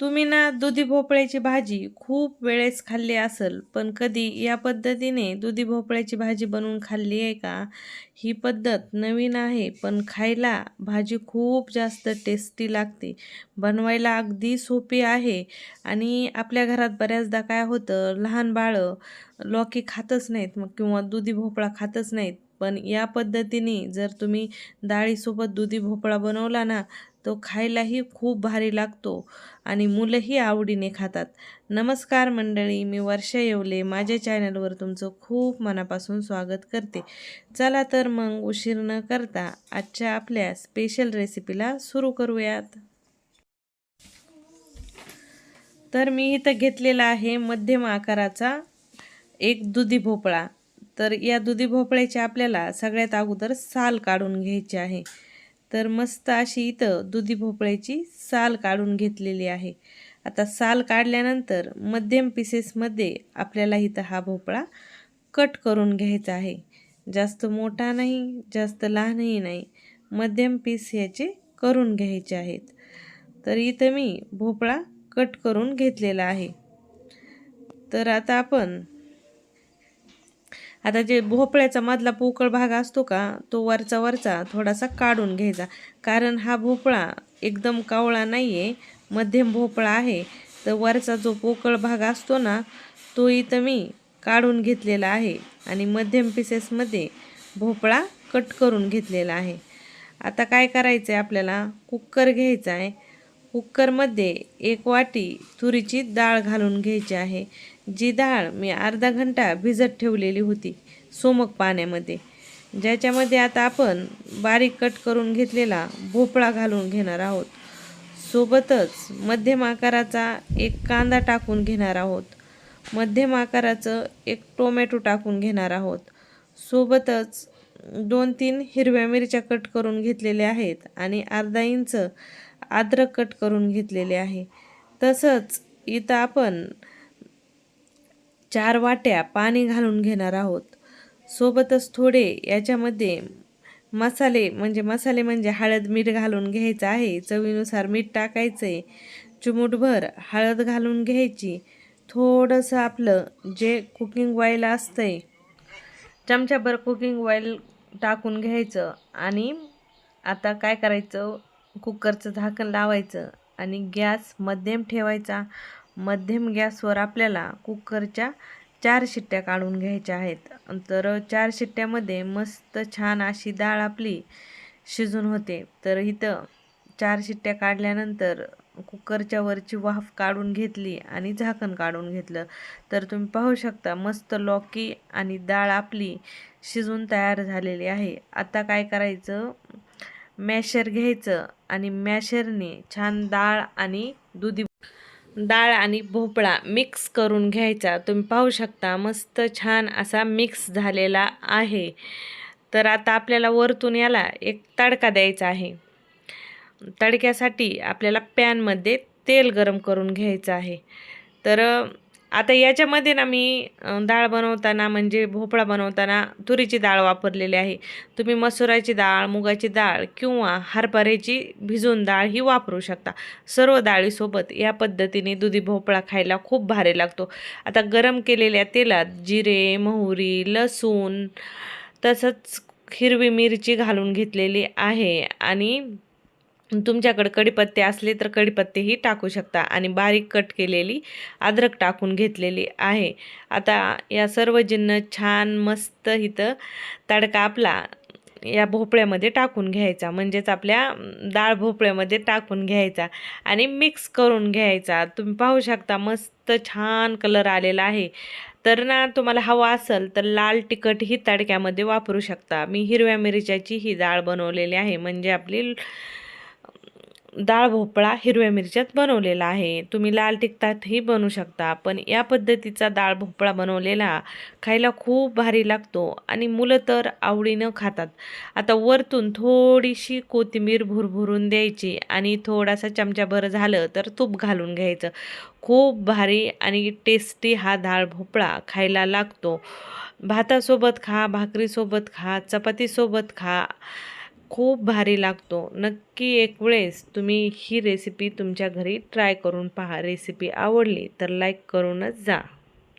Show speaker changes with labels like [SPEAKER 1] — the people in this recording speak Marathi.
[SPEAKER 1] तुम्ही ना दुधी भोपळ्याची भाजी खूप वेळेस खाल्ली असेल पण कधी या पद्धतीने दुधी भोपळ्याची भाजी बनवून खाल्ली आहे का? ही पद्धत नवीन आहे पण खायला भाजी खूप जास्त टेस्टी लागते. बनवायला अगदी सोपी आहे. आणि आपल्या घरात बऱ्याचदा काय होतं लहान बाळं लौकी खातच नाहीत मग किंवा दुधी भोपळा खातच नाहीत. पण या पद्धतीने जर तुम्ही डाळीसोबत दुधी भोपळा बनवला ना तो खायलाही खूप भारी लागतो आणि मुलंही आवडीने खातात. नमस्कार मंडळी मी वर्षा येवले. माझ्या चॅनलवर तुमचं खूप मनापासून स्वागत करते. चला तर मग उशीर न करता आजच्या आपल्या स्पेशल रेसिपीला सुरू करूयात. तर मी इथं घेतलेला आहे मध्यम आकाराचा एक दुधी भोपळा. तर या दुधी भोपळ्याची आपल्याला सगळ्यात अगोदर साल काढून घ्यायची आहे. तर मस्त अशी इथं दुधी भोपळ्याची साल काढून घेतलेली आहे. आता साल काढल्यानंतर मध्यम पीसेसमध्ये आपल्याला इथं हा भोपळा कट करून घ्यायचा आहे. जास्त मोठा नाही जास्त लहानही नाही मध्यम पीस याचे करून घ्यायचे आहेत. तर इथं मी भोपळा कट करून घेतलेला आहे. तर आता आपण आता जे भोपळ्याचा मधला पोकळ भाग असतो का तो वरचा वरचा थोडासा काढून घ्यायचा. कारण हा भोपळा एकदम कावळा नाही आहे मध्यम भोपळा आहे. तर वरचा जो पोकळ भाग असतो ना तो इथं मी काढून घेतलेला आहे. आणि मध्यम पीसेसमध्ये भोपळा कट करून घेतलेला आहे. आता काय करायचं आहे आपल्याला? कुकर घ्यायचा आहे कुकरमध्ये एक वाटी तुरीची डाळ घालून घ्यायची आहे. जी डाळ मी अर्धा घंटा भिजत ठेवलेली होती सोमक पाण्यामध्ये. ज्याच्यामध्ये आता आपण बारीक कट करून घेतलेला भोपळा घालून घेणार आहोत. सोबतच मध्यम आकाराचा एक कांदा टाकून घेणार आहोत. मध्यम आकाराचं एक टोमॅटो टाकून घेणार आहोत. सोबतच दोन तीन हिरव्या मिरच्या कट करून घेतलेल्या आहेत आणि अर्धा इंच आद्रक कट करून घेतलेले आहे. तसंच इथं आपण चार वाट्या पाणी घालून घेणार आहोत. सोबतच थोडे याच्यामध्ये मसाले म्हणजे मसाले म्हणजे हळद मीठ घालून घ्यायचं आहे. चवीनुसार मीठ टाकायचं आहे चिमूटभर हळद घालून घ्यायची. थोडंसं आपलं जे कुकिंग ऑइल असतं आहे चमच्याभर कुकिंग ऑइल टाकून घ्यायचं. आणि आता काय करायचं? कुकरचं झाकण लावायचं आणि गॅस मध्यम ठेवायचा. मध्यम गॅसवर आपल्याला कुकरच्या चार शिट्ट्या काढून घ्यायच्या आहेत. तर चार शिट्ट्यामध्ये मस्त छान अशी डाळ आपली शिजून होते. तर इथं चार शिट्ट्या काढल्यानंतर कुकरच्या वरची वाफ काढून घेतली आणि झाकण काढून घेतलं. तर तुम्ही पाहू शकता मस्त लॉकी आणि डाळ आपली शिजून तयार झालेली आहे. आता काय करायचं? मॅशर घ्यायचं आणि मॅशरने छान डाळ आणि दुधी डाळ आणि भोपळा मिक्स करून घ्यायचा. तुम्ही पाहू शकता मस्त छान असा मिक्स झालेला आहे. तर आता आपल्याला वरतून याला एक तडका द्यायचा आहे. तडक्यासाठी आपल्याला पॅनमध्ये तेल गरम करून घ्यायचं आहे. तर आता याच्यामध्ये ना मी डाळ बनवताना म्हणजे भोपळा बनवताना तुरीची डाळ वापरलेली आहे. तुम्ही मसुराची डाळ मुगाची डाळ किंवा हरभऱ्याची भिजून डाळ ही वापरू शकता. सर्व डाळीसोबत या पद्धतीने दुधी भोपळा खायला खूप भारी लागतो. आता गरम केलेल्या तेलात जिरे मोहरी लसूण तसंच हिरवी मिरची घालून घेतलेली आहे आणि तुमच्याकडे कडीपत्ते असले तर कढीपत्तेही टाकू शकता. आणि बारीक कट केलेली अद्रक टाकून घेतलेली आहे. आता या सर्व जिन्न छान मस्त इथं तडका आपला या भोपळ्यामध्ये टाकून घ्यायचा. म्हणजेच आपल्या डाळ भोपळ्यामध्ये टाकून घ्यायचा आणि मिक्स करून घ्यायचा. तुम्ही पाहू शकता मस्त छान कलर आलेला आहे. तर ना तुम्हाला हवा असेल तर लाल तिखट ही तडक्यामध्ये वापरू शकता. मी हिरव्या मिरच्याची ही डाळ बनवलेली आहे. म्हणजे आपली डाळ भोपळा हिरव्या मिरच्यात बनवलेला आहे. तुम्ही लाल तिखटातही बनवू शकता पण या पद्धतीचा डाळ भोपळा बनवलेला खायला खूप भारी लागतो आणि मुलं तर आवडीनं खातात. आता वरतून थोडीशी कोथिंबीर भुरभुरून द्यायची आणि थोडासा चमचाभर झालं तर तूप घालून घ्यायचं. खूप भारी आणि टेस्टी हा डाळ भोपळा खायला लागतो. भातासोबत खा भाकरीसोबत खा चपातीसोबत खा. खूप भारी लागतो. नक्की एक वेळेस तुम्ही ही रेसिपी तुमच्या घरी ट्राय करून पहा. रेसिपी आवडली तर लाईक करूनच जा.